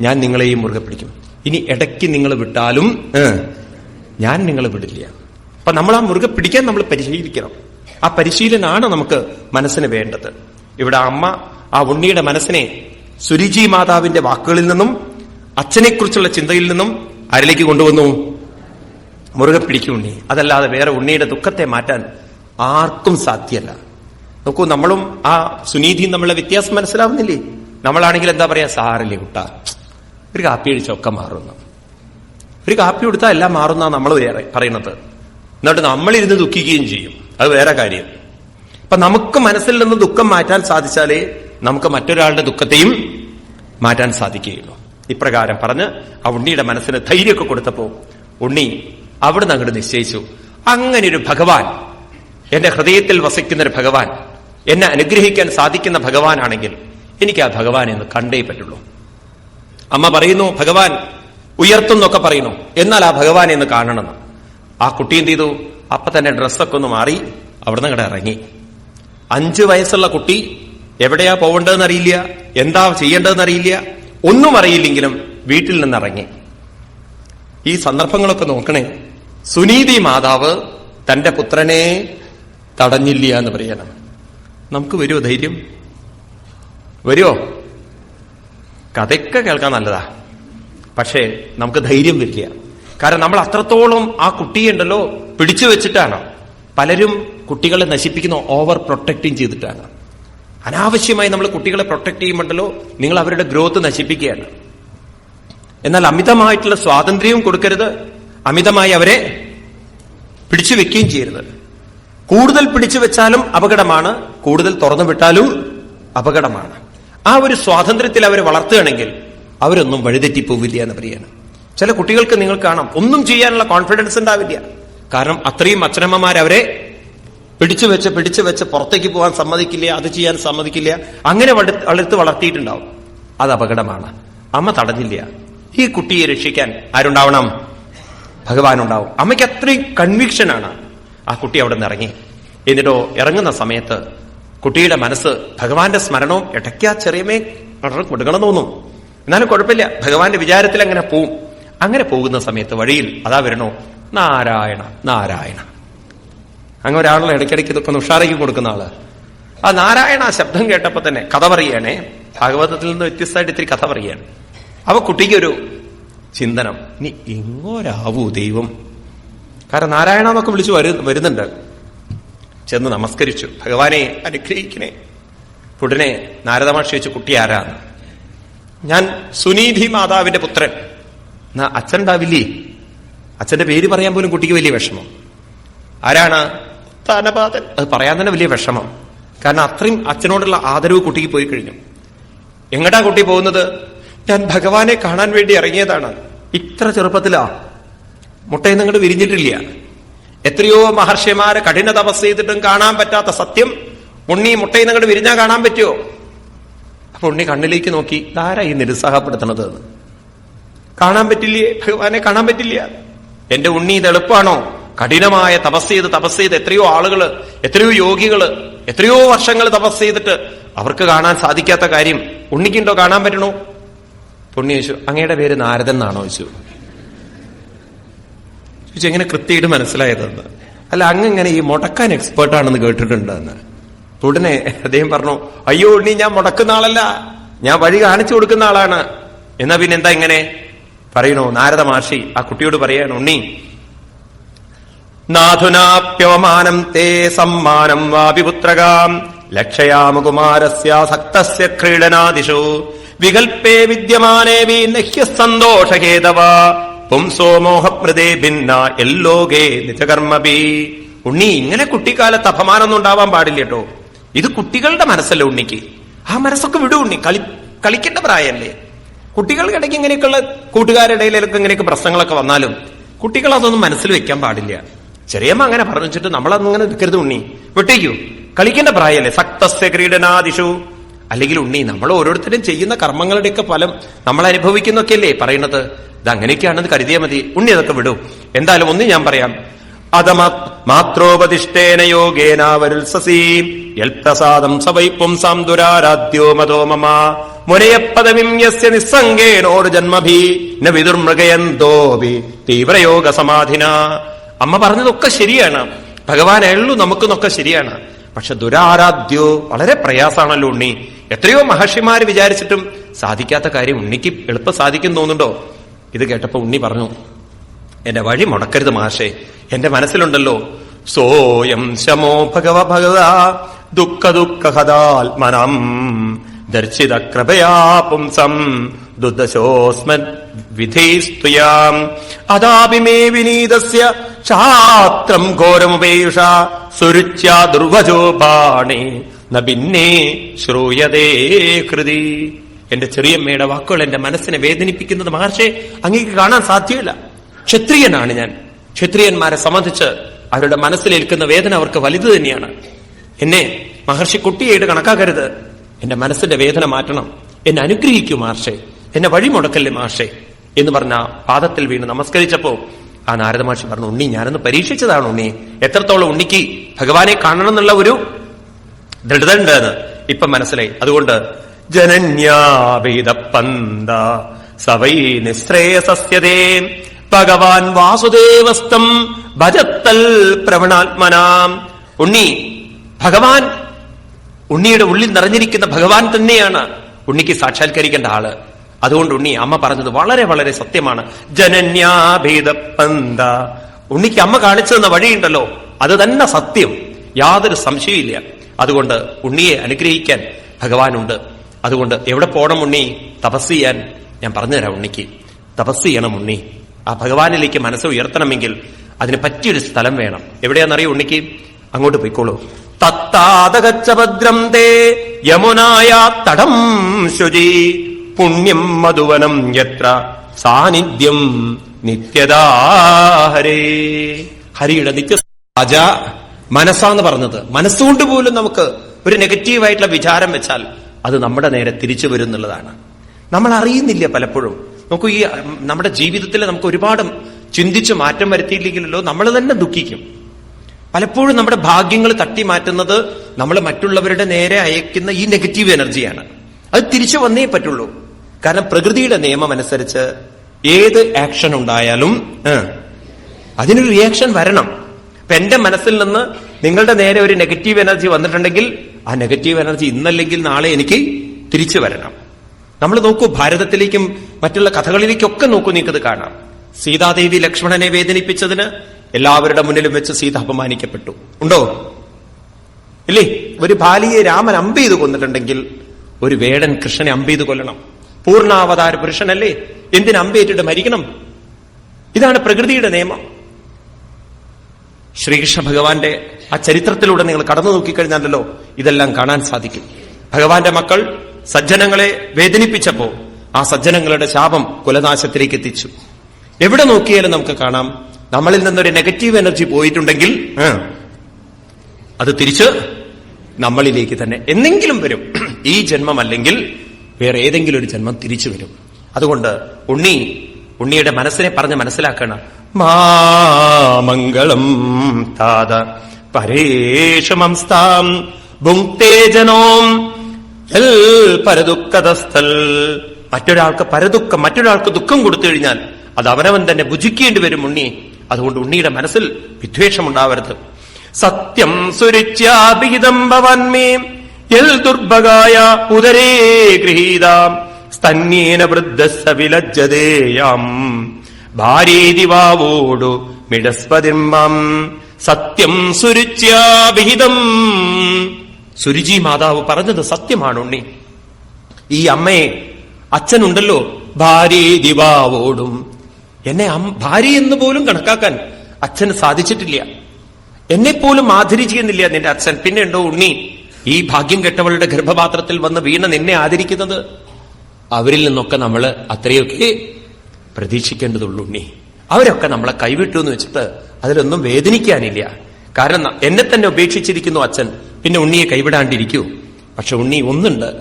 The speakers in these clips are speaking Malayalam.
ഞാൻ നിങ്ങളെയും മുറുകെ പിടിക്കും. ഇനി ഇടയ്ക്ക് നിങ്ങൾ വിട്ടാലും ഞാൻ നിങ്ങളെ വിടില്ല. അപ്പൊ നമ്മൾ ആ മുറുകെ പിടിക്കാൻ നമ്മൾ പരിശീലിക്കണം. ആ പരിശീലനാണ് നമുക്ക് മനസ്സിന് വേണ്ടത്. ഇവിടെ അമ്മ ആ ഉണ്ണിയുടെ മനസ്സിനെ സുരുചി മാതാവിന്റെ വാക്കുകളിൽ നിന്നും അച്ഛനെക്കുറിച്ചുള്ള ചിന്തയിൽ നിന്നും ആരിലേക്ക് കൊണ്ടുവന്നു? മുറുകെ പിടിക്കും ഉണ്ണി. അതല്ലാതെ വേറെ ഉണ്ണിയുടെ ദുഃഖത്തെ മാറ്റാൻ ആർക്കും സാധ്യല്ല. നോക്കൂ നമ്മളും ആ സുനീതിയും നമ്മളുടെ വ്യത്യാസം മനസ്സിലാവുന്നില്ലേ? നമ്മളാണെങ്കിൽ എന്താ പറയാ? സാറില്ലേ കുട്ട. ഒരു കാപ്പി അടിച്ചൊക്കെ മാറുന്നു. ഒരു കാപ്പി കൊടുത്താൽ എല്ലാം മാറുന്ന നമ്മൾ പറയുന്നത്. എന്നിട്ട് നമ്മളിരുന്ന് ദുഃഖിക്കുകയും ചെയ്യും. അത് വേറെ കാര്യം. അപ്പൊ നമുക്ക് മനസ്സിൽ നിന്ന് ദുഃഖം മാറ്റാൻ സാധിച്ചാലേ നമുക്ക് മറ്റൊരാളുടെ ദുഃഖത്തെയും മാറ്റാൻ സാധിക്കുകയുള്ളൂ. ഇപ്രകാരം പറഞ്ഞ് ആ ഉണ്ണിയുടെ മനസ്സിന് ധൈര്യമൊക്കെ കൊടുത്തപ്പോ ഉണ്ണി അവിടുന്ന് അങ്ങോട്ട് നിശ്ചയിച്ചു. അങ്ങനെ ഒരു ഭഗവാൻ എന്റെ ഹൃദയത്തിൽ വസിക്കുന്ന ഒരു ഭഗവാൻ എന്നെ അനുഗ്രഹിക്കാൻ സാധിക്കുന്ന ഭഗവാനാണെങ്കിൽ എനിക്ക് ആ ഭഗവാനെ ഒന്ന് കണ്ടേ പറ്റുള്ളൂ. അമ്മ പറയുന്നു ഭഗവാൻ ഉയർത്തുന്നൊക്കെ പറയുന്നു. എന്നാൽ ആ ഭഗവാനെ ഒന്ന് കാണണമെന്ന് ആ കുട്ടി എന്ത് ചെയ്തു? അപ്പൊ തന്നെ ഡ്രസ്സൊക്കെ ഒന്ന് മാറി അവിടുന്ന് അങ്ങോട്ട് ഇറങ്ങി. അഞ്ചു വയസ്സുള്ള കുട്ടി എവിടെയാ പോവേണ്ടതെന്ന് അറിയില്ല എന്താ ചെയ്യേണ്ടതെന്ന് അറിയില്ല ഒന്നും അറിയില്ലെങ്കിലും വീട്ടിൽ നിന്ന് ഇറങ്ങി. ഈ സന്ദർഭങ്ങളൊക്കെ നോക്കണേ സുനീതി മാതാവ് തന്റെ പുത്രനെ തടഞ്ഞില്ല എന്ന് പറയണം. നമുക്ക് വരുമോ ധൈര്യം? വരുമോ കഥയൊക്കെ കേൾക്കാൻ നല്ലതാ. പക്ഷേ നമുക്ക് ധൈര്യം വരില്ല. കാരണം നമ്മൾ അത്രത്തോളം ആ കുട്ടിയുണ്ടല്ലോ പിടിച്ചു വെച്ചിട്ടാണ്. പലരും കുട്ടികളെ നശിപ്പിക്കുന്ന ഓവർ പ്രൊട്ടക്റ്റിംഗ് ചെയ്തിട്ടാണ്. അനാവശ്യമായി നമ്മൾ കുട്ടികളെ പ്രൊട്ടക്ട് ചെയ്യുമ്പോണ്ടല്ലോ നിങ്ങൾ അവരുടെ ഗ്രോത്ത് നശിപ്പിക്കുകയാണ്. എന്നാൽ അമിതമായിട്ടുള്ള സ്വാതന്ത്ര്യവും കൊടുക്കരുത്. അമിതമായി അവരെ പിടിച്ചു വെക്കുകയും ചെയ്യരുത്. കൂടുതൽ പിടിച്ചു വെച്ചാലും അപകടമാണ് കൂടുതൽ തുറന്നു വിട്ടാലും അപകടമാണ്. ആ ഒരു സ്വാതന്ത്ര്യത്തിൽ അവരെ വളർത്തുകയാണെങ്കിൽ അവരൊന്നും വഴിതെറ്റിപ്പോവില്ല എന്ന് പറയാണ്. ചില കുട്ടികൾക്ക് നിങ്ങൾ കാണാം ഒന്നും ചെയ്യാനുള്ള കോൺഫിഡൻസ് ഉണ്ടാവില്ല. കാരണം അത്രയും അച്ഛനമ്മമാർ അവരെ പിടിച്ചു വെച്ച് പിടിച്ചു വെച്ച് പുറത്തേക്ക് പോകാൻ സമ്മതിക്കില്ല അത് ചെയ്യാൻ സമ്മതിക്കില്ല അങ്ങനെ വള- വളർത്ത് വളർത്തിയിട്ടുണ്ടാവും. അത് അപകടമാണ്. അമ്മ തടഞ്ഞില്ല. ഈ കുട്ടിയെ രക്ഷിക്കാൻ ആരുണ്ടാവണം? ഭഗവാൻ ഉണ്ടാവും അമ്മയ്ക്ക് അത്രയും കൺവിക്ഷനാണ് ആ കുട്ടി അവിടെ നിന്ന് ഇറങ്ങി. എന്നിട്ടോ ഇറങ്ങുന്ന സമയത്ത് കുട്ടിയുടെ മനസ്സ് ഭഗവാന്റെ സ്മരണവും ഇടയ്ക്കാ ചെറിയമേ കൊടുക്കണം തോന്നും. എന്നാലും കുഴപ്പമില്ല. ഭഗവാന്റെ വിചാരത്തിൽ അങ്ങനെ പോവും. അങ്ങനെ പോകുന്ന സമയത്ത് വഴിയിൽ അതാ വരണോ? നാരായണ നാരായണ. അങ്ങനെ ഒരാളെ ഇടയ്ക്കിടയ്ക്ക് ഇതൊക്കെ ഒന്ന് ഉഷാറേക്ക് കൊടുക്കുന്ന ആൾ. ആ നാരായണ ശബ്ദം കേട്ടപ്പോ തന്നെ കഥ പറയണേ. ഭാഗവതത്തിൽ നിന്ന് വ്യത്യസ്തമായിട്ട് ഇത്തിരി കഥ പറയാണ്. അപ്പൊ കുട്ടിക്കൊരു ചിന്തനം. ഇനി എങ്ങോരാവൂ ദൈവം? കാരണം നാരായണ എന്നൊക്കെ വിളിച്ചു വരു വരുന്നുണ്ട്. ചെന്ന് നമസ്കരിച്ചു. ഭഗവാനെ അനുഗ്രഹിക്കണേ. ഉടനെ നാരദമാഷി വെച്ച് കുട്ടി ആരാന്ന് ഞാൻ സുനീധി മാതാവിന്റെ പുത്രൻ. എന്നാ അച്ഛൻ ഉണ്ടാവില്ലേ? അച്ഛന്റെ പേര് പറയാൻ പോലും കുട്ടിക്ക് വലിയ വിഷമം. ആരാണ്? ഉത്താനപാതൻ അത് പറയാൻ തന്നെ വലിയ വിഷമം. കാരണം അത്രയും അച്ഛനോടുള്ള ആദരവ് കുട്ടിക്ക് പോയി കഴിഞ്ഞു. എങ്ങടാ കുട്ടി പോകുന്നത്? ഞാൻ ഭഗവാനെ കാണാൻ വേണ്ടി ഇറങ്ങിയതാണ്. ഇത്ര ചെറുപ്പത്തിലാ? മുട്ടയിൽ നിങ്ങോട്ട് വിരിഞ്ഞിട്ടില്ല. എത്രയോ മഹർഷിമാര് കഠിന തപസ് ചെയ്തിട്ടും കാണാൻ പറ്റാത്ത സത്യം. ഉണ്ണി മുട്ടയിൽ നിങ്ങോട്ട് വിരിഞ്ഞാ കാണാൻ പറ്റുമോ അപ്പൊ ഉണ്ണി കണ്ണിലേക്ക് നോക്കി ഇതാരാ ഈ നിരുത്സാഹപ്പെടുത്തണത്. കാണാൻ പറ്റില്ലേ? ഭഗവാനെ കാണാൻ പറ്റില്ല. എന്റെ ഉണ്ണി ഇത് എളുപ്പമാണോ കഠിനമായ തപസ് ചെയ്ത് തപസ് ചെയ്ത് എത്രയോ ആളുകൾ എത്രയോ യോഗികൾ എത്രയോ വർഷങ്ങൾ തപസ് ചെയ്തിട്ട് അവർക്ക് കാണാൻ സാധിക്കാത്ത കാര്യം ഉണ്ണിക്കുണ്ടോ കാണാൻ പറ്റണോ? പുണ്യ ചോദിച്ചു അങ്ങയുടെ പേര് നാരദൻ എന്നാണോ ചോദിച്ചു. ചോദിച്ചു എങ്ങനെ കൃത്യമായിട്ട് മനസ്സിലായതെന്ന്. അല്ല അങ്ങ് ഇങ്ങനെ ഈ മുടക്കാൻ എക്സ്പേർട്ട് ആണെന്ന് കേട്ടിട്ടുണ്ട് എന്ന് ഉടനെ അദ്ദേഹം പറഞ്ഞു അയ്യോ ഉണ്ണി ഞാൻ മുടക്കുന്ന ആളല്ല. ഞാൻ വഴി കാണിച്ചു കൊടുക്കുന്ന ആളാണ്. എന്നാ പിന്നെ എന്താ ഇങ്ങനെ? പറയണോ നാരദ മഹർഷി. ആ കുട്ടിയോട് പറയാണ് ഉണ്ണി നാഥുനാപ്യവമാനം തേ സമ്മാനം വാപിപുത്രകാം ലക്ഷയാമകുമാരസ്യ സക്തസ്യ ക്രീഡനാദിഷു. വികൽപ്പേ വിദ്യമാനേ വി നഹ്യസന്തോഷഹേതവ. പുംസോ മോഹപ്രദേ ഭിന്ന എല്ലോകേ നിജകർമ്മപി ഉണ്ണി ഇങ്ങനെ കുട്ടിക്കാലത്ത് അപമാനമൊന്നും ഉണ്ടാവാൻ പാടില്ല കേട്ടോ. ഇത് കുട്ടികളുടെ മനസ്സല്ലേ ഉണ്ണിക്ക്? ആ മനസ്സൊക്കെ വിടൂ ഉണ്ണി കളി കളിക്കേണ്ട പ്രായമല്ലേ? കുട്ടികൾക്കിടയ്ക്ക് ഇങ്ങനെയൊക്കെയുള്ള കൂട്ടുകാരുടെ ഇടയിലൊക്കെ ഇങ്ങനെയൊക്കെ പ്രശ്നങ്ങളൊക്കെ വന്നാലും കുട്ടികൾ അതൊന്നും മനസ്സിൽ വെക്കാൻ പാടില്ല. ചെറിയമ്മ അങ്ങനെ പറഞ്ഞു വെച്ചിട്ട് നമ്മളങ്ങനെ നിൽക്കരുത് ഉണ്ണി. വിട്ടേക്കൂ. കളിക്കേണ്ട പ്രായമല്ലേ? സക്തസ്യ ക്രീഡനാദിഷു. അല്ലെങ്കിൽ ഉണ്ണി നമ്മൾ ഓരോരുത്തരും ചെയ്യുന്ന കർമ്മങ്ങളുടെയൊക്കെ ഫലം നമ്മൾ അനുഭവിക്കുന്നൊക്കെയല്ലേ പറയുന്നത്? ഇത് അങ്ങനെയൊക്കെയാണെന്ന് കരുതിയാൽ മതി. ഉണ്ണി അതൊക്കെ വിടൂ. എന്തായാലും ഒന്ന് ഞാൻ പറയാം. അതമ മാത്രോപതിഷ്ഠേന യോഗേന വരുത്സസീ യൽപ്രസാദം സവൈ പുംസാം ദുരാരാധ്യോ മതോ മമ. മുനയപ്പദവിം യസ്യ ജന്മഭി ന വിദുർമൃഗയന്തോപി തീവ്രയോഗ സമാധിന അമ്മ പറഞ്ഞതൊക്കെ ശരിയാണ്. ഭഗവാൻ എള്ളു നമുക്കെന്നൊക്കെ ശരിയാണ്. പക്ഷെ ദുരാരാധ്യോ വളരെ പ്രയാസാണല്ലോ ഉണ്ണി. എത്രയോ മഹർഷിമാര് വിചാരിച്ചിട്ടും സാധിക്കാത്ത കാര്യം ഉണ്ണിക്ക് എളുപ്പം സാധിക്കും തോന്നുന്നുണ്ടോ? ഇത് കേട്ടപ്പോ ഉണ്ണി പറഞ്ഞു എന്റെ വഴി മുടക്കരുത് മാഷേ എന്റെ മനസ്സിലുണ്ടല്ലോ. സോയം ശമോ ഭഗവ ഭഗവ ദുഃഖ ദുഃഖ ഹതാത്മനം ദർശിത കൃപയാ പുംസം ദുദ്ദശോസ്മത് വിധേസ്തുയാം. അതാപി മേ വിനീതസ്യ ക്ഷാത്രം ഘോരമുപേഷ സുരുച്യ ദുർവജോ ബാണേ ഭിന്നേ ശ്രൂയതേ കൃതി എന്റെ ചെറിയമ്മയുടെ വാക്കുകൾ എന്റെ മനസ്സിനെ വേദനിപ്പിക്കുന്നത് മഹർഷെ അങ്ങേക്ക് കാണാൻ സാധ്യമല്ല. ക്ഷത്രിയനാണ് ഞാൻ. ക്ഷത്രിയന്മാരെ സംബന്ധിച്ച് അവരുടെ മനസ്സിലേൽക്കുന്ന വേദന അവർക്ക് വലുത് തന്നെയാണ്. എന്നെ മഹർഷി കുട്ടിയായിട്ട് കണക്കാക്കരുത്. എന്റെ മനസ്സിന്റെ വേദന മാറ്റണം. എന്നെ അനുഗ്രഹിക്കൂ മഹർഷെ. എന്നെ വഴിമുടക്കല്ലേ മഹർഷെ? എന്ന് പറഞ്ഞ പാദത്തിൽ വീണ് നമസ്കരിച്ചപ്പോ ആ നാരദ മഹർഷി പറഞ്ഞു ഉണ്ണി ഞാനൊന്ന് പരീക്ഷിച്ചതാണ് ഉണ്ണി. എത്രത്തോളം ഉണ്ണിക്ക് ഭഗവാനെ കാണണം എന്നുള്ള ഒരു ദൃഢത ഉണ്ടെന്ന് ഇപ്പൊ മനസ്സിലായി. അതുകൊണ്ട് ജനന്യാവേദ പന്ത സവൈ നിശ്രേയസസ്യതേ ഭഗവാൻ വാസുദേവസ്തം ഭജത്തൽ പ്രവണാത്മനാം. ഉണ്ണി ഭഗവാൻ ഉണ്ണിയുടെ ഉള്ളിൽ നിറഞ്ഞിരിക്കുന്ന ഭഗവാൻ തന്നെയാണ് ഉണ്ണിക്ക് സാക്ഷാത്കരിക്കേണ്ട ആൾ. അതുകൊണ്ട് ഉണ്ണി അമ്മ പറഞ്ഞത് വളരെ വളരെ സത്യമാണ്. ജനന്യാഭേദപ്പന്ത ഉണ്ണിക്ക് അമ്മ കാണിച്ചു തന്ന വഴിയുണ്ടല്ലോ അത് തന്നെ സത്യം. യാതൊരു സംശയമില്ല അതുകൊണ്ട് ഉണ്ണിയെ അനുഗ്രഹിക്കാൻ ഭഗവാനുണ്ട്. അതുകൊണ്ട് എവിടെ പോകണം ഉണ്ണി? തപസ് ചെയ്യാൻ ഞാൻ പറഞ്ഞുതരാം ഉണ്ണിക്ക്. തപസ് ചെയ്യണം ഉണ്ണി. ആ ഭഗവാനിലേക്ക് മനസ്സ് ഉയർത്തണമെങ്കിൽ അതിന് പറ്റിയൊരു സ്ഥലം വേണം. എവിടെയാണെന്നറിയോ ഉണ്ണിക്ക്? അങ്ങോട്ട് പോയിക്കോളൂ. തത്താതകച്ചഭദ്രം തേ യമുനായ തടം ശുചി. പുണ്യം മധുവനം യത്ര സാന്നിധ്യം നിത്യദാഹരേ ഹരിയുടെ നിത്യ രാജ മനസ്സാന്ന് പറഞ്ഞത്. മനസ്സുകൊണ്ട് പോലും നമുക്ക് ഒരു നെഗറ്റീവായിട്ടുള്ള വിചാരം വെച്ചാൽ അത് നമ്മുടെ നേരെ തിരിച്ചു വരും എന്നുള്ളതാണ് നമ്മൾ അറിയുന്നില്ല പലപ്പോഴും. നമുക്ക് ഈ നമ്മുടെ ജീവിതത്തിൽ നമുക്ക് ഒരുപാട് ചിന്തിച്ച് മാറ്റം വരുത്തിയില്ലെങ്കിലല്ലോ നമ്മൾ തന്നെ ദുഃഖിക്കും. പലപ്പോഴും നമ്മുടെ ഭാഗ്യങ്ങൾ തട്ടി മാറ്റുന്നത് നമ്മൾ മറ്റുള്ളവരുടെ നേരെ അയക്കുന്ന ഈ നെഗറ്റീവ് എനർജിയാണ്. അത് തിരിച്ചു വന്നേ പറ്റുള്ളൂ. കാരണം പ്രകൃതിയുടെ നിയമം അനുസരിച്ച് ഏത് ആക്ഷൻ ഉണ്ടായാലും അതിനൊരു റിയാക്ഷൻ വരണം. അപ്പൊ എന്റെ മനസ്സിൽ നിന്ന് നിങ്ങളുടെ നേരെ ഒരു നെഗറ്റീവ് എനർജി വന്നിട്ടുണ്ടെങ്കിൽ ആ നെഗറ്റീവ് എനർജി ഇന്നല്ലെങ്കിൽ നാളെ എനിക്ക് തിരിച്ചു വരണം. നമ്മൾ നോക്കൂ ഭാരതത്തിലേക്കും മറ്റുള്ള കഥകളിലേക്കൊക്കെ നോക്കൂ നിങ്ങൾക്കത് കാണാം. സീതാദേവി ലക്ഷ്മണനെ വേദനിപ്പിച്ചതിന് എല്ലാവരുടെ മുന്നിലും വെച്ച് സീത അപമാനിക്കപ്പെട്ടു. ഉണ്ടോ? ഇല്ലേ? ഒരു ബാലിയെ രാമൻ അമ്പ് ചെയ്ത് കൊന്നിട്ടുണ്ടെങ്കിൽ ഒരു വേടൻ കൃഷ്ണനെ അമ്പ് ചെയ്ത് കൊല്ലണം. പൂർണാവതാര പുരുഷനല്ലേ? എന്തിന് അമ്പേറ്റിട്ട് മരിക്കണം? ഇതാണ് പ്രകൃതിയുടെ നിയമം. ശ്രീകൃഷ്ണ ഭഗവാന്റെ ആ ചരിത്രത്തിലൂടെ നിങ്ങൾ കടന്നു നോക്കിക്കഴിഞ്ഞാലല്ലോ ഇതെല്ലാം കാണാൻ സാധിക്കും. ഭഗവാന്റെ മക്കൾ സജ്ജനങ്ങളെ വേദനിപ്പിച്ചപ്പോ ആ സജ്ജനങ്ങളുടെ ശാപം കുലനാശത്തിലേക്ക് എത്തിച്ചു. എവിടെ നോക്കിയാലും നമുക്ക് കാണാം നമ്മളിൽ നിന്നൊരു നെഗറ്റീവ് എനർജി പോയിട്ടുണ്ടെങ്കിൽ അത് തിരിച്ച് നമ്മളിലേക്ക് തന്നെ എന്തെങ്കിലും വരും. ഈ ജന്മം അല്ലെങ്കിൽ വേറെ ഏതെങ്കിലും ഒരു ജന്മം തിരിച്ചു വരും. അതുകൊണ്ട് ഉണ്ണി ഉണ്ണിയുടെ മനസ്സിനെ പറഞ്ഞ് മനസ്സിലാക്കണം. മാമംഗളം താത. പരേഷമംസ്താം ഭുക്തേജനോം പരദുഃഖതസ്ഥൽ മറ്റൊരാൾക്ക് പരദുഃഖം മറ്റൊരാൾക്ക് ദുഃഖം കൊടുത്തു കഴിഞ്ഞാൽ അത് അവനവൻ തന്നെ ഭുജിക്കേണ്ടി വരും ഉണ്ണി. അതുകൊണ്ട് ഉണ്ണിയുടെ മനസ്സിൽ വിദ്വേഷം ഉണ്ടാവരുത് സത്യം സുരിച്ചാഭിഹിതം ഭവാൻമേ എൽ ദുർഭഗായ ഉദരേ ഗൃഹീതാം. സ്തന്യേന വൃദ്ധസ്സ വിലജ്ജതേയാം. ഭാര്യേതി വാവോടു മിടസ്പതിർമ്മം. സത്യം സുരുച്യാഭിഹിതം സുരുചി മാതാവ് പറഞ്ഞത് സത്യമാണ് ഉണ്ണി. ഈ അമ്മയെ അച്ഛനുണ്ടല്ലോ ഭാര്യ ദിവാവോടും. എന്നെ ഭാര്യ എന്ന് പോലും കണക്കാക്കാൻ അച്ഛന് സാധിച്ചിട്ടില്ല. എന്നെ പോലും ആദരിച്ചിരുന്നില്ല നിന്റെ അച്ഛൻ. പിന്നെ ഉണ്ടോ ഉണ്ണി ഈ ഭാഗ്യം കെട്ടവളുടെ ഗർഭപാത്രത്തിൽ വന്ന് വീണ നിന്നെ ആദരിക്കുന്നത്? അവരിൽ നിന്നൊക്കെ നമ്മൾ അത്രയൊക്കെ പ്രതീക്ഷിക്കേണ്ടതുള്ളൂ ഉണ്ണി. അവരൊക്കെ നമ്മളെ കൈവിട്ടു എന്ന് വെച്ചിട്ട് അതിലൊന്നും വേദനിക്കാനില്ല. കാരണം എന്നെ തന്നെ ഉപേക്ഷിച്ചിരിക്കുന്നു അച്ഛൻ. പിന്നെ ഉണ്ണിയെ കൈവിടാണ്ടിരിക്കൂ. പക്ഷെ ഉണ്ണി ഒന്നുണ്ട്.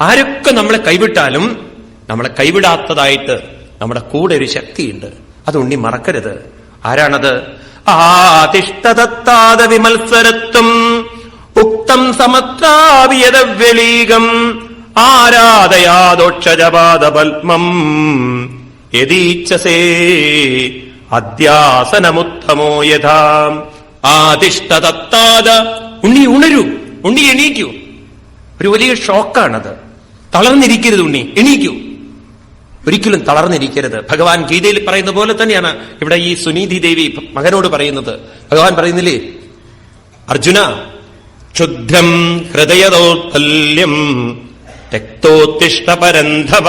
ആരൊക്കെ നമ്മളെ കൈവിട്ടാലും നമ്മളെ കൈവിടാത്തതായിട്ട് നമ്മുടെ കൂടെ ഒരു ശക്തിയുണ്ട്. അത് ഉണ്ണി മറക്കരുത്. ആരാണത്? ആതിഷ്ഠതത്താത വിമത്സരത്വം ഉക്തം സമത്രാവിയതവ്യലീകം ആരാധയാദോക്ഷജപാദപത്മം യതീച്ഛസേ അധ്യാസനമുത്തമോ യഥാ? ആതിഷ്ടതത്താത ഉണ്ണി ഉണരൂ. ഉണ്ണി എണീക്കൂ. ഒരു വലിയ ഷോക്കാണത്. തളർന്നിരിക്കരുത് ഉണ്ണി എണീക്കൂ. ഒരിക്കലും തളർന്നിരിക്കരുത്. ഭഗവാൻ ഗീതയിൽ പറയുന്ന പോലെ തന്നെയാണ് ഇവിടെ ഈ സുനീതി ദേവി മകനോട് പറയുന്നത്. ഭഗവാൻ പറയുന്നില്ലേ? അർജുന ക്ഷുദ്രം ഹൃദയദൗർബല്യം രക്തോത്തിഷ്ട പരന്ധവ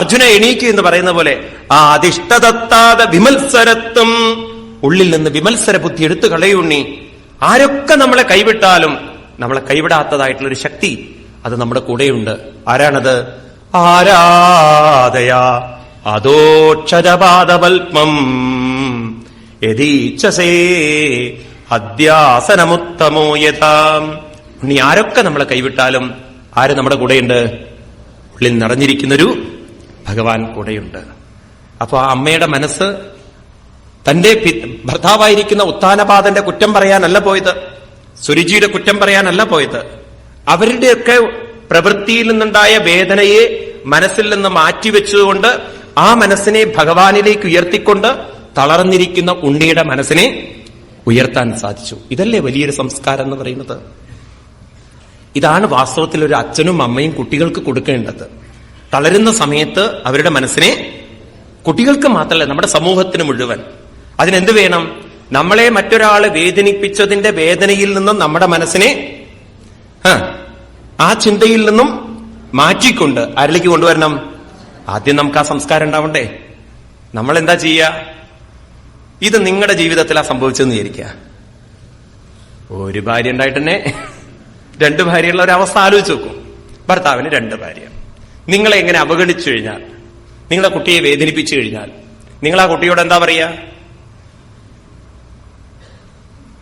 അർജുന എണീക്ക് എന്ന് പറയുന്ന പോലെ ആ അധിഷ്ഠതത്താത വിമത്സരത്വം. ഉള്ളിൽ നിന്ന് വിമത്സര ബുദ്ധി എടുത്തു കളയുണ്ണി. ആരൊക്കെ നമ്മളെ കൈവിട്ടാലും നമ്മളെ കൈവിടാത്തതായിട്ടുള്ള ഒരു ശക്തി അത് നമ്മുടെ കൂടെയുണ്ട്. ആരാണത്? ആരാധയ അതോക്ഷരപാദവൽപം യതീച്ഛസേ അധ്യാസനമുത്തമോ യഥാം. ഉണ്ണി ആരൊക്കെ നമ്മളെ കൈവിട്ടാലും ആര് നമ്മുടെ കൂടെയുണ്ട്? ഉള്ളിൽ നിറഞ്ഞിരിക്കുന്നൊരു ഭഗവാൻ കൂടെയുണ്ട്. അപ്പൊ ആ അമ്മയുടെ മനസ്സ് തന്റെ ഭർത്താവായിരിക്കുന്ന ഉത്താനപാദന്റെ കുറ്റം പറയാനല്ല പോയത്. സുരുചിയുടെ കുറ്റം പറയാനല്ല പോയത്. അവരുടെയൊക്കെ പ്രവൃത്തിയിൽ നിന്നുണ്ടായ വേദനയെ മനസ്സിൽ നിന്ന് മാറ്റിവെച്ചുകൊണ്ട് ആ മനസ്സിനെ ഭഗവാനിലേക്ക് ഉയർത്തിക്കൊണ്ട് തളർന്നിരിക്കുന്ന ഉണ്ണിയുടെ മനസ്സിനെ ഉയർത്താൻ സാധിച്ചു. ഇതല്ലേ വലിയൊരു സംസ്കാരം എന്ന് പറയുന്നത്? ഇതാണ് വാസ്തവത്തിൽ ഒരു അച്ഛനും അമ്മയും കുട്ടികൾക്ക് കൊടുക്കേണ്ടത്. തളരുന്ന സമയത്ത് അവരുടെ മനസ്സിനെ കുട്ടികൾക്ക് മാത്രമല്ല നമ്മുടെ സമൂഹത്തിന് മുഴുവൻ. അതിനെന്ത് വേണം? നമ്മളെ മറ്റൊരാൾ വേദനിപ്പിച്ചതിന്റെ വേദനയിൽ നിന്നും നമ്മുടെ മനസ്സിനെ ആ, ചിന്തയിൽ നിന്നും മാറ്റിക്കൊണ്ട് ആരിലേക്ക് കൊണ്ടുവരണം? ആദ്യം നമുക്ക് ആ സംസ്കാരം ഉണ്ടാവണ്ടേ? നമ്മൾ എന്താ ചെയ്യുക ഇത് നിങ്ങളുടെ ജീവിതത്തിലാ സംഭവിച്ചെന്ന് വിചാരിക്കുക. ഒരു ഭാര്യ ഉണ്ടായിട്ട് തന്നെ രണ്ട് ഭാര്യയുള്ള ഒരു അവസ്ഥ ആലോചിച്ച് നോക്കും. ഭർത്താവിന് രണ്ട് ഭാര്യ. നിങ്ങളെ എങ്ങനെ അവഗണിച്ചു കഴിഞ്ഞാൽ നിങ്ങളെ കുട്ടിയെ വേദനിപ്പിച്ചു കഴിഞ്ഞാൽ നിങ്ങൾ ആ കുട്ടിയോട് എന്താ പറയാ?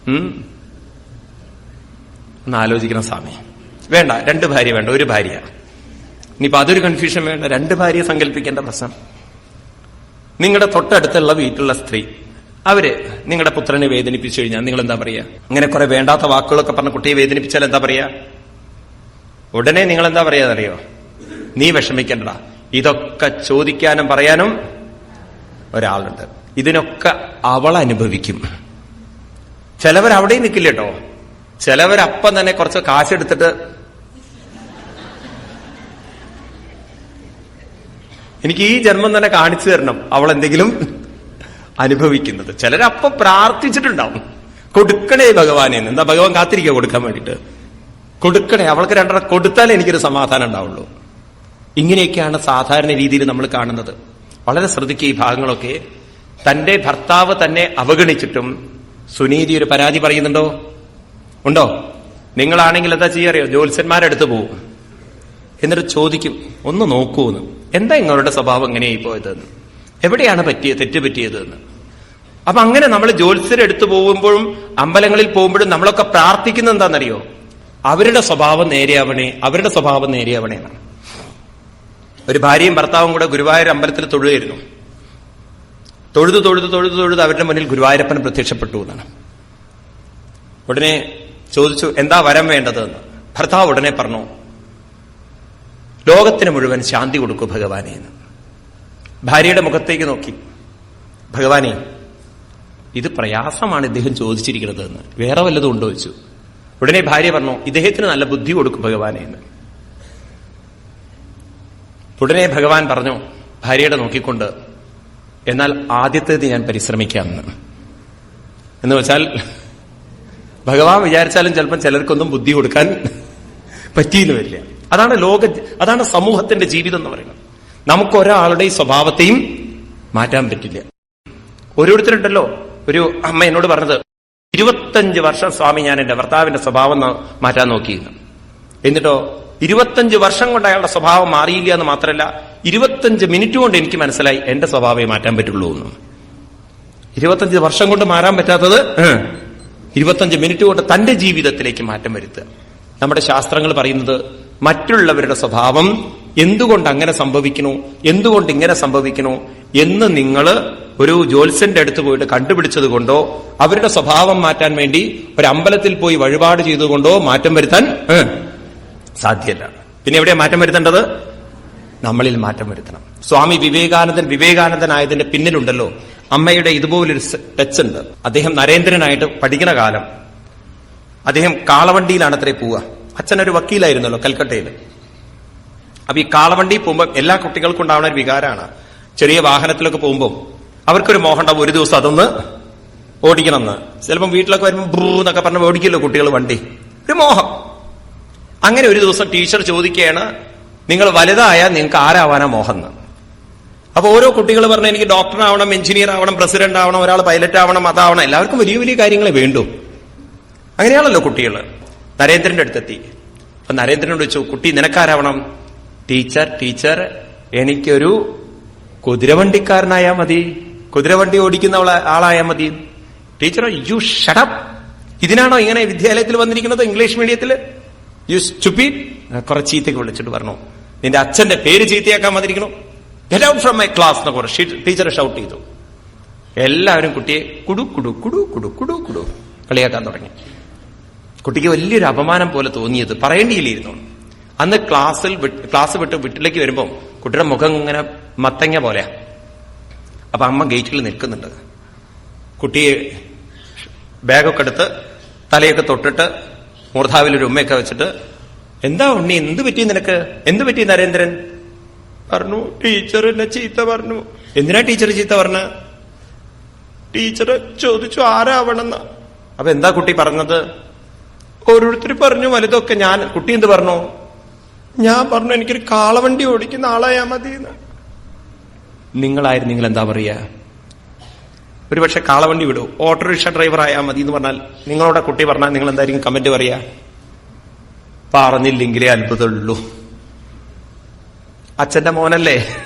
ഉം? ഒന്ന് ആലോചിക്കണം സ്വാമി. വേണ്ട രണ്ട് ഭാര്യ വേണ്ട ഒരു ഭാര്യ. ഇനിയിപ്പോ അതൊരു കൺഫ്യൂഷൻ വേണ്ട. രണ്ട് ഭാര്യയെ സങ്കല്പിക്കേണ്ട പ്രശ്നം. നിങ്ങളുടെ തൊട്ടടുത്തുള്ള വീട്ടിലുള്ള സ്ത്രീ അവർ നിങ്ങളുടെ പുത്രനെ വേദനിപ്പിച്ചു കഴിഞ്ഞാൽ നിങ്ങൾ എന്താ പറയാ? അങ്ങനെ കുറെ വേണ്ടാത്ത വാക്കുകളൊക്കെ പറഞ്ഞ കുട്ടിയെ വേദനിപ്പിച്ചാൽ എന്താ പറയാ? ഉടനെ നിങ്ങൾ എന്താ പറയാന്നറിയോ നീ വിഷമിക്കണ്ട. ഇതൊക്കെ ചോദിക്കാനും പറയാനും ഒരാളുണ്ട്. ഇതിനൊക്കെ അവൾ അനുഭവിക്കും. ചിലവർ അവിടെ നിൽക്കില്ല കേട്ടോ. ചിലവരപ്പം തന്നെ കുറച്ച് കാശെടുത്തിട്ട് എനിക്ക് ഈ ജന്മം തന്നെ കാണിച്ചു തരണം. അവൾ എന്തെങ്കിലും അനുഭവിക്കുന്നത്. ചിലരപ്പം പ്രാർത്ഥിച്ചിട്ടുണ്ടാവും. കൊടുക്കണേ ഭഗവാനെ എന്താ ഭഗവാൻ കാത്തിരിക്കുക കൊടുക്കാൻ വേണ്ടിട്ട് കൊടുക്കണേ. അവൾക്ക് രണ്ടെണ്ണം കൊടുത്താലേ എനിക്കൊരു സമാധാനം ഉണ്ടാവുള്ളൂ. ഇങ്ങനെയൊക്കെയാണ് സാധാരണ രീതിയിൽ നമ്മൾ കാണുന്നത്. വളരെ ശ്രദ്ധിക്കുക ഈ ഭാഗങ്ങളൊക്കെ. തന്റെ ഭർത്താവ് തന്നെ അവഗണിച്ചിട്ടും സുനീതി ഒരു പരാതി പറയുന്നുണ്ടോ? ഉണ്ടോ? നിങ്ങളാണെങ്കിൽ എന്താ ചെയ്യാറിയോ ജ്യോത്സ്യന്മാരെടുത്ത് പോവും. എന്നിട്ട് ചോദിക്കും ഒന്ന് നോക്കൂന്ന്. എന്താ നിങ്ങളുടെ സ്വഭാവം എങ്ങനെയായി പോയതെന്ന്? എവിടെയാണ് പറ്റിയത് തെറ്റ് പറ്റിയത് എന്ന് അപ്പൊ അങ്ങനെ നമ്മൾ ജ്യോത്സ്യരെടുത്തു പോകുമ്പോഴും അമ്പലങ്ങളിൽ പോകുമ്പോഴും നമ്മളൊക്കെ പ്രാർത്ഥിക്കുന്നത് എന്താണെന്നറിയോ? അവരുടെ സ്വഭാവം നേരെയാവണേ അവരുടെ സ്വഭാവം നേരെയാവണേ എന്നാണ്. ഒരു ഭാര്യയും ഭർത്താവും കൂടെ ഗുരുവായൂർ അമ്പലത്തിൽ തൊഴുകയായിരുന്നു. തൊഴുതു തൊഴുതു തൊഴുതു തൊഴുത് അവരുടെ മുന്നിൽ ഗുരുവായൂരപ്പൻ പ്രത്യക്ഷപ്പെട്ടു എന്നാണ്. ഉടനെ ചോദിച്ചു എന്താ വരം വേണ്ടതെന്ന് ഭർത്താവ് ഉടനെ പറഞ്ഞു ലോകത്തിന് മുഴുവൻ ശാന്തി കൊടുക്കൂ ഭഗവാനെ എന്ന്. ഭാര്യയുടെ മുഖത്തേക്ക് നോക്കി. ഭഗവാനെ ഇത് പ്രയാസമാണ് ഇദ്ദേഹം ചോദിച്ചിരിക്കുന്നത് എന്ന്. വേറെ വല്ലതും ഉണ്ടോ ചോദിച്ചു. ഉടനെ ഭാര്യ പറഞ്ഞു ഇദ്ദേഹത്തിന് നല്ല ബുദ്ധി കൊടുക്കും ഭഗവാനെ എന്ന്. ഉടനെ ഭഗവാൻ പറഞ്ഞു ഭാര്യയുടെ നോക്കിക്കൊണ്ട് എന്നാൽ ആദ്യത്തേത് ഞാൻ പരിശ്രമിക്കാമെന്ന് എന്ന് വെച്ചാൽ ഭഗവാൻ വിചാരിച്ചാലും ചിലപ്പം ചിലർക്കൊന്നും ബുദ്ധി കൊടുക്കാൻ പറ്റിയെന്ന് വരില്ല. അതാണ് ലോക അതാണ് സമൂഹത്തിന്റെ ജീവിതം എന്ന് പറയുന്നത്. നമുക്ക് ഒരാളുടെ സ്വഭാവത്തെയും മാറ്റാൻ പറ്റില്ല. ഓരോരുത്തരുണ്ടല്ലോ. ഒരു അമ്മ എന്നോട് പറഞ്ഞത് ഇരുപത്തഞ്ച് വർഷം സ്വാമി ഞാൻ എന്റെ ഭർത്താവിന്റെ സ്വഭാവം മാറ്റാൻ നോക്കിയിരുന്നു. എന്നിട്ടോ ഇരുപത്തഞ്ച് വർഷം കൊണ്ട് അയാളുടെ സ്വഭാവം മാറിയില്ല എന്ന് മാത്രമല്ല ഇരുപത്തഞ്ച് മിനിറ്റ് കൊണ്ട് എനിക്ക് മനസ്സിലായി എന്റെ സ്വഭാവമേ മാറ്റാൻ പറ്റുള്ളൂ എന്ന്. ഇരുപത്തഞ്ച് വർഷം കൊണ്ട് മാറാൻ പറ്റാത്തത് ഇരുപത്തഞ്ച് മിനിറ്റ് കൊണ്ട് തന്റെ ജീവിതത്തിലേക്ക് മാറ്റം വരുത്തുക. നമ്മുടെ ശാസ്ത്രങ്ങൾ പറയുന്നത് മറ്റുള്ളവരുടെ സ്വഭാവം എന്തുകൊണ്ട് അങ്ങനെ സംഭവിക്കണോ എന്തുകൊണ്ട് ഇങ്ങനെ സംഭവിക്കണോ എന്ന് നിങ്ങൾ ഒരു ജ്യോത്സ്യന്റെ അടുത്ത് പോയിട്ട് കണ്ടുപിടിച്ചത് കൊണ്ടോ അവരുടെ സ്വഭാവം മാറ്റാൻ വേണ്ടി ഒരു അമ്പലത്തിൽ പോയി വഴിപാട് ചെയ്തുകൊണ്ടോ മാറ്റം വരുത്താൻ സാധ്യല്ല. പിന്നെ എവിടെയാ മാറ്റം വരുത്തേണ്ടത്? നമ്മളിൽ മാറ്റം വരുത്തണം. സ്വാമി വിവേകാനന്ദൻ വിവേകാനന്ദനായതിന്റെ പിന്നിലുണ്ടല്ലോ. അമ്മയുടെ ഇതുപോലൊരു ടച്ച് ഉണ്ട് അദ്ദേഹം നരേന്ദ്രനായിട്ട് പഠിക്കുന്ന കാലം. അദ്ദേഹം കാളവണ്ടിയിലാണ് അത്രേ പോവുക. അച്ഛനൊരു വക്കീലായിരുന്നല്ലോ കൽക്കട്ടയിൽ അപ്പൊ ഈ കാളവണ്ടി പോകുമ്പോൾ എല്ലാ കുട്ടികൾക്കും ഉണ്ടാവുന്ന ഒരു വികാരമാണ് ചെറിയ വാഹനത്തിലൊക്കെ പോകുമ്പോൾ അവർക്കൊരു മോഹം ഉണ്ടാവും ഒരു ദിവസം അതൊന്ന് ഓടിക്കണമെന്ന്. ചിലപ്പം വീട്ടിലൊക്കെ വരുമ്പോൾ ബ്രൂ എന്നൊക്കെ പറഞ്ഞ് ഓടിക്കില്ലോ കുട്ടികൾ വണ്ടി. ഒരു മോഹം. അങ്ങനെ ഒരു ദിവസം ടീച്ചർ ചോദിക്കുകയാണ് നിങ്ങൾ വലുതായാൽ നിങ്ങൾക്ക് ആരാവാനാ മോഹം എന്ന് അപ്പൊ ഓരോ കുട്ടികൾ പറഞ്ഞ എനിക്ക് ഡോക്ടർ ആവണം എഞ്ചിനീയർ ആവണം പ്രസിഡന്റ് ആവണം ഒരാൾ പൈലറ്റ് ആവണം അതാവണം. എല്ലാവർക്കും വലിയ വലിയ കാര്യങ്ങളെ വേണ്ടു. അങ്ങനെയാണല്ലോ കുട്ടികൾ നരേന്ദ്രന്റെ അടുത്തെത്തി. അപ്പൊ നരേന്ദ്രനോട് വെച്ചു കുട്ടി നിനക്കാരാവണം? ടീച്ചർ ടീച്ചർ എനിക്കൊരു കുതിരവണ്ടിക്കാരനായാ മതി. കുതിരവണ്ടി ഓടിക്കുന്ന ആള- ആളായാ മതി. ടീച്ചർ യു ഷടപ്പ് ഇതിനാണോ ഇങ്ങനെ വിദ്യാലയത്തിൽ വന്നിരിക്കുന്നത്? ഇംഗ്ലീഷ് മീഡിയത്തിൽ യു സ്റ്റുപ്പി കുറെ ചീത്തയ്ക്ക് വിളിച്ചിട്ട് പറഞ്ഞു. നിന്റെ അച്ഛന്റെ പേര് ചീത്തയാക്കാൻ വന്നിരിക്കണു get out from my class എന്നൊക്കെ ടീച്ചർ ഷൗട്ട് ചെയ്തു. എല്ലാവരും കുട്ടിയെ കുടു കുടു കുടു കുടു കുടു കുടു കളിയാക്കാൻ തുടങ്ങി. കുട്ടിക്ക് വലിയൊരു അപമാനം പോലെ തോന്നിയത് പറയേണ്ടിയില്ലായിരുന്നു. അന്ന് ക്ലാസ്സിൽ ക്ലാസ് വിട്ട് വീട്ടിലേക്ക് വരുമ്പോൾ കുട്ടിയുടെ മുഖം ഇങ്ങനെ മത്തങ്ങ പോലെയാ. അപ്പൊ അമ്മ ഗേറ്റിൽ നിൽക്കുന്നുണ്ട്. കുട്ടിയെ ബാഗൊക്കെ എടുത്ത് തലയൊക്കെ തൊട്ടിട്ട് മൂർധാവിൽ ഒരു ഉമ്മയൊക്കെ വെച്ചിട്ട് എന്താ ഉണ്ണി എന്ത് പറ്റി നിനക്ക്? എന്ത് പറ്റി നരേന്ദ്രൻ? പറഞ്ഞു ടീച്ചർ എന്നെ ചീത്ത പറഞ്ഞു. എന്തിനാ ടീച്ചർ ചീത്ത പറഞ്ഞ? ടീച്ചർ ചോദിച്ചു ആരാവണമെന്ന് അപ്പൊ എന്താ കുട്ടി പറഞ്ഞത്? ഓരോരുത്തർ പറഞ്ഞു വലുതൊക്കെ ഞാൻ കുട്ടി എന്ത് പറഞ്ഞു? ഞാൻ പറഞ്ഞു എനിക്കൊരു കാളവണ്ടി ഓടിക്കുന്ന ആളായാ മതി എന്ന് നിങ്ങളായിരുന്നു നിങ്ങൾ എന്താ പറയുക ഒരുപക്ഷെ കാളവണ്ടി വിടൂ ഓട്ടോറിക്ഷ ഡ്രൈവർ ആയാൽ മതി എന്ന് പറഞ്ഞാൽ നിങ്ങളോട് കുട്ടി പറഞ്ഞാൽ നിങ്ങൾ എന്തായിരിക്കും കമന്റ് പറയാ? പറഞ്ഞില്ലെങ്കിലേ അത്ഭുതമുള്ളൂ. അച്ഛന്റെ മോനല്ലേ?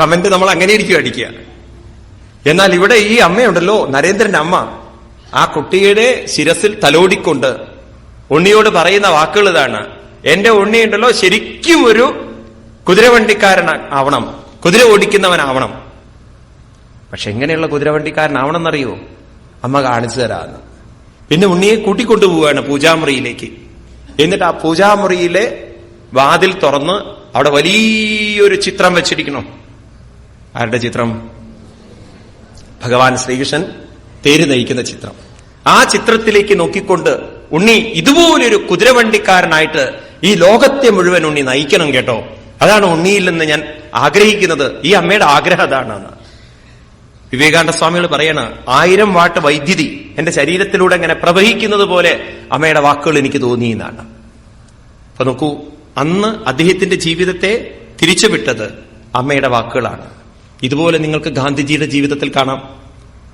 കമന്റ് നമ്മൾ അങ്ങനെ ഇരിക്കും അടിക്കുക. എന്നാൽ ഇവിടെ ഈ അമ്മയുണ്ടല്ലോ നരേന്ദ്രന്റെ അമ്മ. ആ കുട്ടിയുടെ ശിരസിൽ തലോടിക്കൊണ്ട് ഉണ്ണിയോട് പറയുന്ന വാക്കുകൾ ഇതാണ്. എന്റെ ഉണ്ണിയുണ്ടല്ലോ ശരിക്കും ഒരു കുതിരവണ്ടിക്കാരൻ ആവണം. കുതിര ഓടിക്കുന്നവനാവണം പക്ഷെ എങ്ങനെയുള്ള കുതിരവണ്ടിക്കാരനാവണം എന്നറിയോ അമ്മ കാണിച്ചു തരാന്ന് പിന്നെ ഉണ്ണിയെ കൂട്ടിക്കൊണ്ടുപോവുകയാണ് പൂജാമുറിയിലേക്ക്. എന്നിട്ട് ആ പൂജാമുറിയിലെ വാതിൽ തുറന്ന് അവിടെ വലിയൊരു ചിത്രം വെച്ചിരിക്കണം ആരുടെ ചിത്രം? ഭഗവാൻ ശ്രീകൃഷ്ണൻ തേര് നയിക്കുന്ന ചിത്രം. ആ ചിത്രത്തിലേക്ക് നോക്കിക്കൊണ്ട് ഉണ്ണി ഇതുപോലൊരു കുതിരവണ്ടിക്കാരനായിട്ട് ഈ ലോകത്തെ മുഴുവൻ ഉണ്ണി നയിക്കണം കേട്ടോ. അതാണ് ഉണ്ണിയിൽ നിന്ന് ഞാൻ ആഗ്രഹിക്കുന്നത്. ഈ അമ്മയുടെ ആഗ്രഹം അതാണ് വിവേകാനന്ദ സ്വാമികൾ പറയണ ആയിരം വാട്ട് വൈദ്യുതി എന്റെ ശരീരത്തിലൂടെ ഇങ്ങനെ പ്രവഹിക്കുന്നത് പോലെ അമ്മയുടെ വാക്കുകൾ എനിക്ക് തോന്നി എന്നാണ്. അപ്പൊ നോക്കൂ അന്ന് അദ്ദേഹത്തിന്റെ ജീവിതത്തെ തിരിച്ചുവിട്ടത് അമ്മയുടെ വാക്കുകളാണ്. ഇതുപോലെ നിങ്ങൾക്ക് ഗാന്ധിജിയുടെ ജീവിതത്തിൽ കാണാം.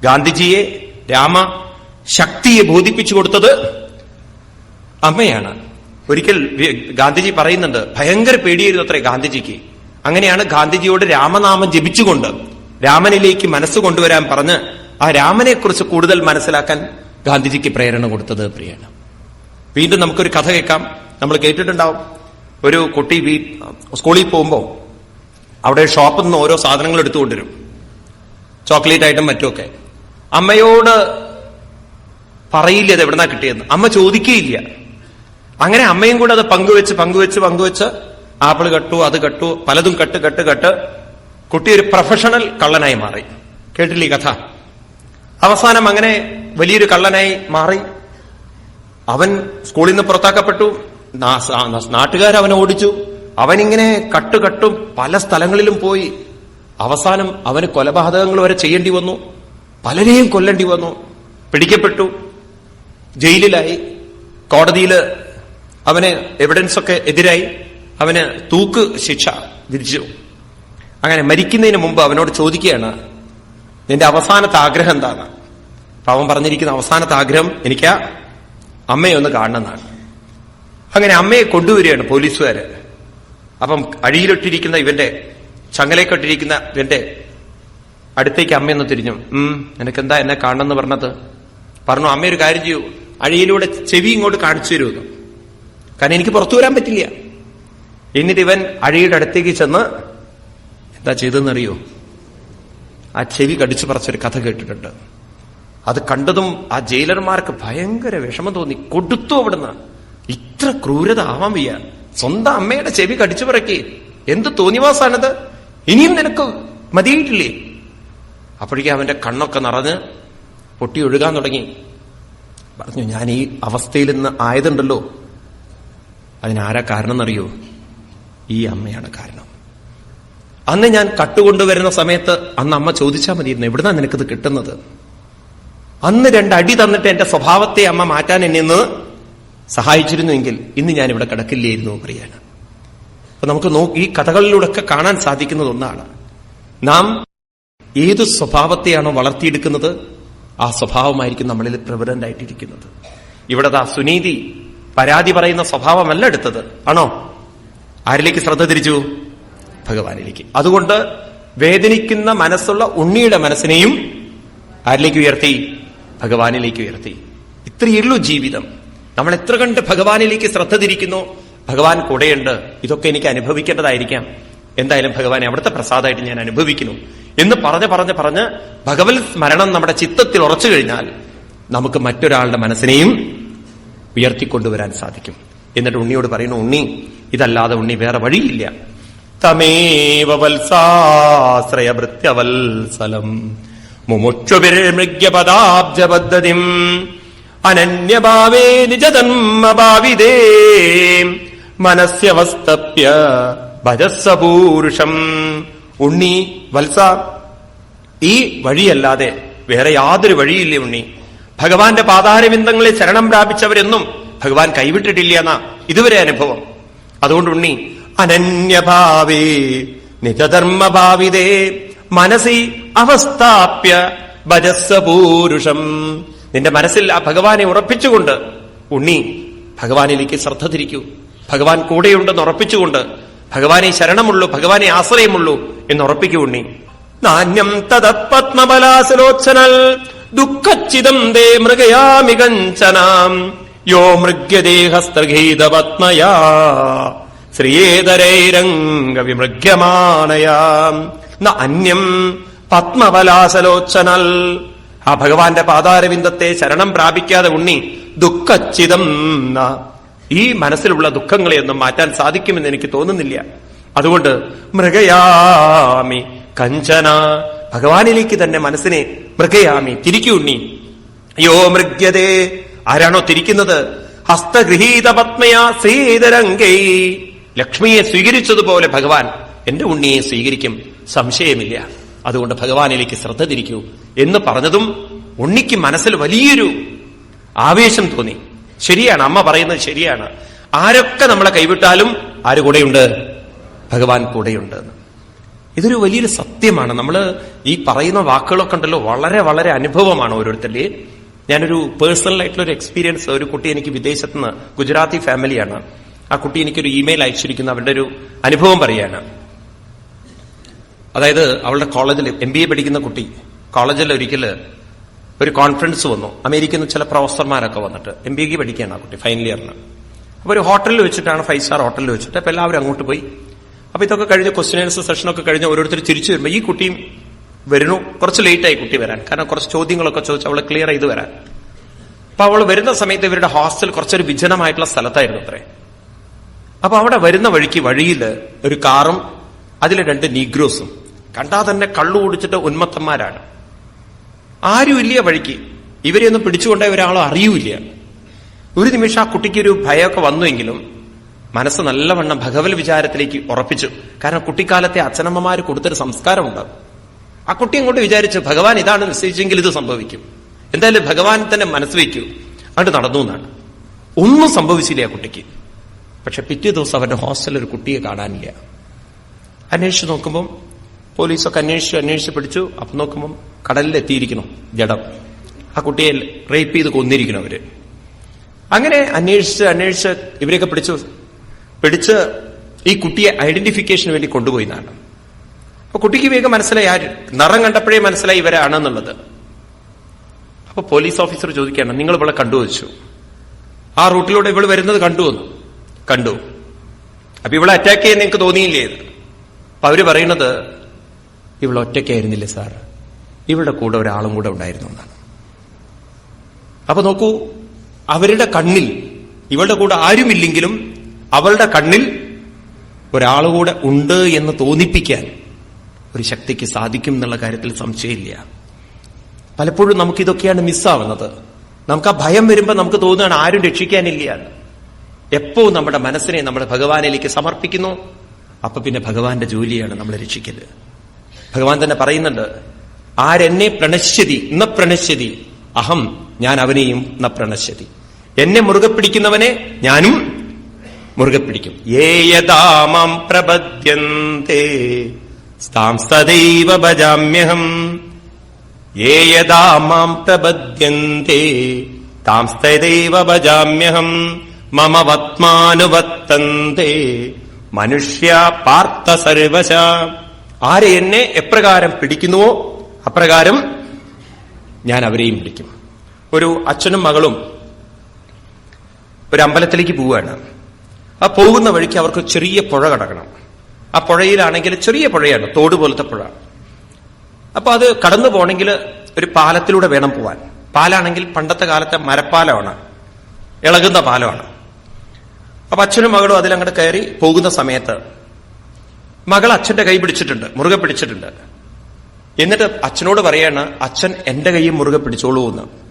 ഗാന്ധിജിയെ രാമ ശക്തിയെ ബോധിപ്പിച്ചു കൊടുത്തത് അമ്മയാണ്. ഒരിക്കൽ ഗാന്ധിജി പറയുന്നുണ്ട് ഭയങ്കര പേടിയായിരുന്നു അത്രേ ഗാന്ധിജിക്ക്. അങ്ങനെയാണ് ഗാന്ധിജിയോട് രാമനാമം ജപിച്ചുകൊണ്ട് രാമനിലേക്ക് മനസ്സ് കൊണ്ടുവരാൻ പറഞ്ഞ് ആ രാമനെ കുറിച്ച് കൂടുതൽ മനസ്സിലാക്കാൻ ഗാന്ധിജിക്ക് പ്രേരണ കൊടുത്തത് പ്രിയാണ് വീണ്ടും നമുക്കൊരു കഥ കേൾക്കാം. നമ്മൾ കേട്ടിട്ടുണ്ടാവും. ഒരു കുട്ടി വീ സ്കൂളിൽ പോകുമ്പോൾ അവിടെ ഷോപ്പിൽ നിന്ന് ഓരോ സാധനങ്ങൾ എടുത്തുകൊണ്ടുവരും ചോക്ലേറ്റ് ആയിട്ടും മറ്റുമൊക്കെ. അമ്മയോട് പറയില്ല അത് എവിടെന്നാ കിട്ടിയെന്ന്. അമ്മ ചോദിക്കുകയില്ല അങ്ങനെ അമ്മയും കൂടെ അത് പങ്കുവെച്ച് പങ്കുവെച്ച് പങ്കുവെച്ച് ആപ്പിൾ കട്ടു അത് കട്ടു പലതും കട്ട് കട്ട് കട്ട്. കുട്ടി ഒരു പ്രൊഫഷണൽ കള്ളനായി മാറി. കേട്ടില്ലേ കഥ? അവസാനം അങ്ങനെ വലിയൊരു കള്ളനായി മാറി. അവൻ സ്കൂളിൽ നിന്ന് പുറത്താക്കപ്പെട്ടു. നാട്ടുകാർ അവനെ ഓടിച്ചു. അവനിങ്ങനെ കട്ട് കട്ടും പല സ്ഥലങ്ങളിലും പോയി. അവസാനം അവന് കൊലപാതകങ്ങൾ വരെ ചെയ്യേണ്ടി വന്നു. പലരെയും കൊല്ലേണ്ടി വന്നു. പിടിക്കപ്പെട്ടു. ജയിലിലായി. കോടതിയിൽ അവന് എവിഡൻസ് ഒക്കെ എതിരായി. അവന് തൂക്ക് ശിക്ഷ വിധിച്ചു. അങ്ങനെ മരിക്കുന്നതിന് മുമ്പ് അവനോട് ചോദിക്കുകയാണ് നിന്റെ അവസാനത്തെ ആഗ്രഹം എന്താണ്? അപ്പൊ അവൻ പറഞ്ഞിരിക്കുന്ന അവസാനത്തെ ആഗ്രഹം എനിക്ക് അമ്മയെ ഒന്ന് കാണണമെന്നാണ്. അങ്ങനെ അമ്മയെ കൊണ്ടുവരികയാണ് പോലീസുകാര്. അപ്പം അഴിയിലിട്ടിരിക്കുന്ന ഇവന്റെ ചങ്ങലേക്കൊട്ടിരിക്കുന്ന ഇവന്റെ അടുത്തേക്ക് അമ്മയൊന്ന് തിരിഞ്ഞു. ഉം നിനക്കെന്താ എന്നെ കാണണമെന്ന് പറഞ്ഞത്? പറഞ്ഞു അമ്മയൊരു കാര്യം ചെയ്യൂ. അഴിയിലൂടെ ചെവി ഇങ്ങോട്ട് കാണിച്ചു തരുമെന്ന്. കാരണം എനിക്ക് പുറത്തു വരാൻ പറ്റില്ല. എന്നിട്ട് ഇവൻ അഴിയുടെ അടുത്തേക്ക് ചെന്ന് എന്താ ചെയ്തെന്നറിയോ ആ ചെവി കടിച്ചു പറിച്ചൊരു കഥ കേട്ടിട്ടുണ്ട്. അത് കണ്ടതും ആ ജയിലർമാർക്ക് ഭയങ്കര വിഷമം തോന്നി. കൊടുത്തു അവിടുന്ന്. ഇത്ര ക്രൂരത ആവാൻ വയ്യ. സ്വന്തം അമ്മയുടെ ചെവി കടിച്ചു പറക്കി. എന്ത് തോന്നിവാസാണത്? ഇനിയും നിനക്ക് മതിയിട്ടില്ലേ അപ്പോഴേക്കും അവന്റെ കണ്ണൊക്കെ നിറഞ്ഞ് പൊട്ടി ഒഴുകാൻ തുടങ്ങി. പറഞ്ഞു ഞാൻ ഈ അവസ്ഥയിൽ നിന്ന് ആയതുണ്ടല്ലോ. അതിനാരാ കാരണം എന്നറിയോ ഈ അമ്മയാണ് കാരണം. അന്ന് ഞാൻ കട്ടുകൊണ്ടുവരുന്ന സമയത്ത് അന്ന് അമ്മ ചോദിച്ചാൽ മതിയിരുന്നു എവിടുന്നാ നിനക്കിത് കിട്ടുന്നത്? അന്ന് രണ്ടടി തന്നിട്ട് എന്റെ സ്വഭാവത്തെ അമ്മ മാറ്റാൻ എന്നെ ഒന്ന് സഹായിച്ചിരുന്നുവെങ്കിൽ ഇന്ന് ഞാൻ ഇവിടെ കിടക്കില്ലായിരുന്നു പറയാണ് അപ്പൊ നമുക്ക് ഈ കഥകളിലൂടെയൊക്കെ കാണാൻ സാധിക്കുന്നത് ഒന്നാണ്. നാം ഏത് സ്വഭാവത്തെയാണോ വളർത്തിയെടുക്കുന്നത് ആ സ്വഭാവമായിരിക്കും നമ്മളിൽ പ്രവരന്റായിട്ടിരിക്കുന്നത് ഇവിടെ ദാ സുനീതി പരാതി പറയുന്ന സ്വഭാവമല്ല എടുത്തത്. ആണോ? ആരിലേക്ക് ശ്രദ്ധ തിരിച്ചു? ഭഗവാനിലേക്ക്. അതുകൊണ്ട് വേദനിക്കുന്ന മനസ്സുള്ള ഉണ്ണിയുടെ മനസ്സിനെയും ആരിലേക്ക് ഉയർത്തി? ഭഗവാനിലേക്ക് ഉയർത്തി. ഇത്രയുള്ളൂ ജീവിതം. നമ്മൾ എത്ര കണ്ട് ഭഗവാനിലേക്ക് ശ്രദ്ധ തിരിക്കുന്നു? ഭഗവാൻ കൂടെയുണ്ട്. ഇതൊക്കെ എനിക്ക് അനുഭവിക്കേണ്ടതായിരിക്കാം. എന്തായാലും ഭഗവാനെ അവിടുത്തെ പ്രസാദമായിട്ട് ഞാൻ അനുഭവിക്കുന്നു. എന്ന് പറഞ്ഞ് പറഞ്ഞ് പറഞ്ഞ് ഭഗവത് സ്മരണം നമ്മുടെ ചിത്തത്തിൽ ഉറച്ചു കഴിഞ്ഞാൽ നമുക്ക് മറ്റൊരാളുടെ മനസ്സിനെയും ഉയർത്തിക്കൊണ്ടുവരാൻ സാധിക്കും. എന്നിട്ട് ഉണ്ണിയോട് പറയുന്നു ഉണ്ണി ഇതല്ലാതെ ഉണ്ണി വേറെ വഴിയില്ല. തമേവ വത്സാശ്രയ ഭൃത്യവത്സലം മുമുക്ഷുഭിർമൃഗ്യപദാബ്ജപദ്ധതിം അനന്യഭാവേ നിജതന്മഭാവിതേ മനസ്യവസ്തപ്യ ഭജസ്സപൂരുഷം. ഉണ്ണി വത്സ ഈ വഴിയല്ലാതെ വേറെ യാതൊരു വഴിയില്ലേ ഉണ്ണി. ഭഗവാന്റെ പാതാരവിന്ദങ്ങളെ ശരണം പ്രാപിച്ചവരെന്നും ഭഗവാൻ കൈവിട്ടിട്ടില്ല എന്നാ ഇതുവരെ അനുഭവം. അതുകൊണ്ട് ഉണ്ണി അനന്യഭാവേ നിജധർമ്മഭാവിതേ മനസ്സി അവസ്ഥാപ്യ ഭജസ്വപൂരുഷം നിന്റെ മനസ്സിൽ ആ ഭഗവാനെ ഉറപ്പിച്ചുകൊണ്ട് ഉണ്ണി ഭഗവാനിലേക്ക് ശ്രദ്ധ തിരിക്കൂ. ഭഗവാൻ കൂടെയുണ്ടെന്ന് ഉറപ്പിച്ചുകൊണ്ട് ഭഗവാനെ ശരണമുള്ളൂ ഭഗവാനെ ആശ്രയമുള്ളൂ എന്ന് ഉറപ്പിക്കൂ ഉണ്ണി. നാന്യം തദപത്മബലാസലോച്ചനൽ ദുഃഖച്ചിതം ദേ മൃഗയാമികഞ്ചനാം യോ മൃഗ്യദേഹസ്ത്രഗീതപത്മയാ ശ്രീയേതരൈരംഗ ന അന്യം പത്മവലാസലോച്ചനൽ ആ ഭഗവാന്റെ പാതാരവിന്ദത്തെ ശരണം പ്രാപിക്കാതെ ഉണ്ണി ദുഃഖച്ചിതം ഈ മനസ്സിലുള്ള ദുഃഖങ്ങളെയൊന്നും മാറ്റാൻ സാധിക്കുമെന്ന് എനിക്ക് തോന്നുന്നില്ല. അതുകൊണ്ട് മൃഗയാമി കഞ്ചന. ഭഗവാനിലേക്ക് തന്നെ മനസ്സിനെ മൃഗയാമി തിരിക്കുണ്ണി യോ മൃഗ്യതേ ആരാണോ തിരിക്കുന്നത്? ഹസ്തഗൃഹീത പത്മയാ ശ്രീധരംഗൈ ലക്ഷ്മിയെ സ്വീകരിച്ചതുപോലെ ഭഗവാൻ എന്റെ ഉണ്ണിയെ സ്വീകരിക്കും സംശയമില്ല. അതുകൊണ്ട് ഭഗവാനിലേക്ക് ശ്രദ്ധ തിരിക്കൂ എന്ന് പറഞ്ഞതും ഉണ്ണിക്ക് മനസ്സിൽ വലിയൊരു ആവേശം തോന്നി. ശരിയാണ് അമ്മ പറയുന്നത് ശരിയാണ്. ആരൊക്കെ നമ്മളെ കൈവിട്ടാലും ആര് കൂടെയുണ്ട്? ഭഗവാൻ കൂടെയുണ്ട് എന്ന്. ഇതൊരു വലിയൊരു സത്യമാണ്. നമ്മൾ ഈ പറയുന്ന വാക്കുകളൊക്കെ ഉണ്ടല്ലോ വളരെ വളരെ അനുഭവമാണ് ഓരോരുത്തരുടെ ഞാനൊരു പേഴ്സണൽ ആയിട്ടുള്ള ഒരു എക്സ്പീരിയൻസ് ഒരു കുട്ടി എനിക്ക് വിദേശത്ത് നിന്ന് ഗുജറാത്തി ഫാമിലിയാണ് ആ കുട്ടി എനിക്കൊരു ഇമെയിൽ അയച്ചിരിക്കുന്ന അവരുടെ ഒരു അനുഭവം പറയാണ്. അതായത് അവളുടെ കോളേജിൽ എം ബി എ പഠിക്കുന്ന കുട്ടി കോളേജിൽ ഒരിക്കൽ ഒരു കോൺഫറൻസ് വന്നു. അമേരിക്കയിൽ നിന്ന് ചില പ്രൊഫസർമാരൊക്കെ വന്നിട്ട് എം ബി എക്ക് പഠിക്കുകയാണ് ആ കുട്ടി ഫൈനൽ ഇയറിന് അപ്പൊ ഒരു ഹോട്ടലിൽ വെച്ചിട്ടാണ് ഫൈവ് സ്റ്റാർ ഹോട്ടലിൽ വെച്ചിട്ട് അപ്പൊ എല്ലാവരും അങ്ങോട്ട് പോയി. അപ്പൊ ഇതൊക്കെ കഴിഞ്ഞ് ക്വസ്റ്റ്യൻ ആൻസർ സെഷനൊക്കെ കഴിഞ്ഞ് ഓരോരുത്തർ തിരിച്ചു വരുമ്പോൾ ഈ കുട്ടിയും വരുന്നു. കുറച്ച് ലേറ്റായി കുട്ടി വരാൻ. കാരണം കുറച്ച് ചോദ്യങ്ങളൊക്കെ ചോദിച്ച് അവളെ ക്ലിയർ ചെയ്ത് വരാൻ. അപ്പൊ അവൾ വരുന്ന സമയത്ത് ഇവരുടെ ഹോസ്റ്റൽ കുറച്ചൊരു വിജനമായിട്ടുള്ള സ്ഥലത്തായിരുന്നു അത്രേ. അപ്പൊ അവിടെ വരുന്ന വഴിക്ക് വഴിയിൽ ഒരു കാറും അതിൽ രണ്ട് നീഗ്രോസും കണ്ടാ തന്നെ കള്ളു കുടിച്ചിട്ട് ഉന്മത്തന്മാരാണ്. ആരും ഇല്ല വഴിക്ക്. ഇവരെയൊന്നും പിടിച്ചുകൊണ്ടേ ഒരാളോ അറിയൂല ഒരു നിമിഷം ആ കുട്ടിക്ക് ഒരു ഭയമൊക്കെ വന്നുവെങ്കിലും മനസ്സ് നല്ലവണ്ണം ഭഗവത് വിചാരത്തിലേക്ക് ഉറപ്പിച്ചു. കാരണം കുട്ടിക്കാലത്തെ അച്ഛനമ്മമാര് കൊടുത്തൊരു സംസ്കാരമുണ്ട് ആ കുട്ടി അങ്ങോട്ട് വിചാരിച്ചു ഭഗവാൻ ഇതാണ് നിശ്ചയിച്ചെങ്കിൽ ഇത് സംഭവിക്കും. എന്തായാലും ഭഗവാൻ തന്നെ മനസ്സ് വയ്ക്കൂ. അങ്ങോട്ട് നടന്നു എന്നാണ്. ഒന്നും സംഭവിച്ചില്ല ആ കുട്ടിക്ക്. പക്ഷെ പിറ്റേ ദിവസം അവന്റെ ഹോസ്റ്റലിൽ ഒരു കുട്ടിയെ കാണാനില്ല. അന്വേഷിച്ച് നോക്കുമ്പോൾ പോലീസൊക്കെ അന്വേഷിച്ചു അന്വേഷിച്ച് പിടിച്ചു. അപ്പം നോക്കുമ്പോൾ കടലിൽ എത്തിയിരിക്കണം ജഡം. ആ കുട്ടിയെ റേപ്പ് ചെയ്ത് കൊന്നിരിക്കണം അവർ. അങ്ങനെ അന്വേഷിച്ച് അന്വേഷിച്ച് ഇവരെയൊക്കെ പിടിച്ചു. പിടിച്ച് ഈ കുട്ടിയെ ഐഡന്റിഫിക്കേഷന് വേണ്ടി കൊണ്ടുപോയി എന്നാണ്. അപ്പൊ കുട്ടിക്ക് വേഗം മനസ്സിലായി ആര് നിറം കണ്ടപ്പോഴേ മനസ്സിലായി ഇവരാണെന്നുള്ളത്. അപ്പൊ പോലീസ് ഓഫീസർ ചോദിക്കുകയാണ് നിങ്ങൾ ഇവിടെ കണ്ടു വെച്ചു? ആ റൂട്ടിലൂടെ ഇവൾ വരുന്നത് കണ്ടു വന്നു കണ്ടു. അപ്പൊ ഇവളെ അറ്റാക്ക് ചെയ്യാൻ നിങ്ങൾക്ക് തോന്നിയില്ലേ ഇത്? അപ്പൊ അവർ പറയുന്നത് ഇവൾ ഒറ്റയ്ക്കായിരുന്നില്ല സാർ? ഇവളുടെ കൂടെ ഒരാളും കൂടെ ഉണ്ടായിരുന്നു എന്നാണ്. അപ്പൊ നോക്കൂ അവരുടെ കണ്ണിൽ ഇവളുടെ കൂടെ ആരുമില്ലെങ്കിലും അവളുടെ കണ്ണിൽ ഒരാളുകൂടെ ഉണ്ട് എന്ന് തോന്നിപ്പിക്കാൻ ഒരു ശക്തിക്ക് സാധിക്കും എന്നുള്ള കാര്യത്തിൽ സംശയമില്ല. പലപ്പോഴും നമുക്കിതൊക്കെയാണ് മിസ്സാവുന്നത്. നമുക്ക് ആ ഭയം വരുമ്പോൾ നമുക്ക് തോന്നുകയാണ് ആരും രക്ഷിക്കാനില്ല. എപ്പോ നമ്മുടെ മനസ്സിനെ നമ്മുടെ ഭഗവാനിലേക്ക് സമർപ്പിക്കുന്നു അപ്പൊ പിന്നെ ഭഗവാന്റെ ജോലിയാണ് നമ്മളെ രക്ഷിക്കൽ. ഭഗവാൻ തന്നെ പറയുന്നുണ്ട് ആരെന്നെ പ്രണശ്യതി ന പ്രണശ്യതി അഹം ഞാൻ അവനെയും ന പ്രണശ്യതി. എന്നെ മുറുകെ പിടിക്കുന്നവനെ ഞാനും മുറുകെ പിടിക്കും. ഏയതാമം പ്രപദ്യന്തേ. സ്ഥാംസ്തൈവ ഭജാമ്യഹം. യേ യഥാ മാം പ്രപദ്യന്തേ. താംസ്തൈവ ഭജാമ്യഹം. മമ വത്മാനുവത്തന്തേ. മനുഷ്യ പാർത്ഥ സർവശ. ആരെ എന്നെ എപ്രകാരം പിടിക്കുന്നുവോ അപ്രകാരം ഞാൻ അവരെയും പിടിക്കും. ഒരു അച്ഛനും മകളും ഒരു അമ്പലത്തിലേക്ക് പോവുകയാണ്. ആ പോകുന്ന വഴിക്ക് അവർക്ക് ചെറിയ പുഴ കടക്കണം. ആ പുഴയിലാണെങ്കിൽ ചെറിയ പുഴയാണ് തോട് പോലത്തെ പുഴ. അപ്പൊ അത് കടന്നു പോകണമെങ്കിൽ ഒരു പാലത്തിലൂടെ വേണം പോവാൻ. പാലാണെങ്കിൽ പണ്ടത്തെ കാലത്തെ മരപ്പാലമാണ്. ഇളകുന്ന പാലമാണ്. അപ്പൊ അച്ഛനും മകളും അതിലങ്ങോട്ട് കയറി പോകുന്ന സമയത്ത് മകൾ അച്ഛന്റെ കൈ പിടിച്ചിട്ടുണ്ട് മുറുകെ പിടിച്ചിട്ടുണ്ട്. എന്നിട്ട് അച്ഛനോട് പറയാണ് അച്ഛൻ എന്റെ കൈയും മുറുകെ പിടിച്ചോളൂ എന്ന്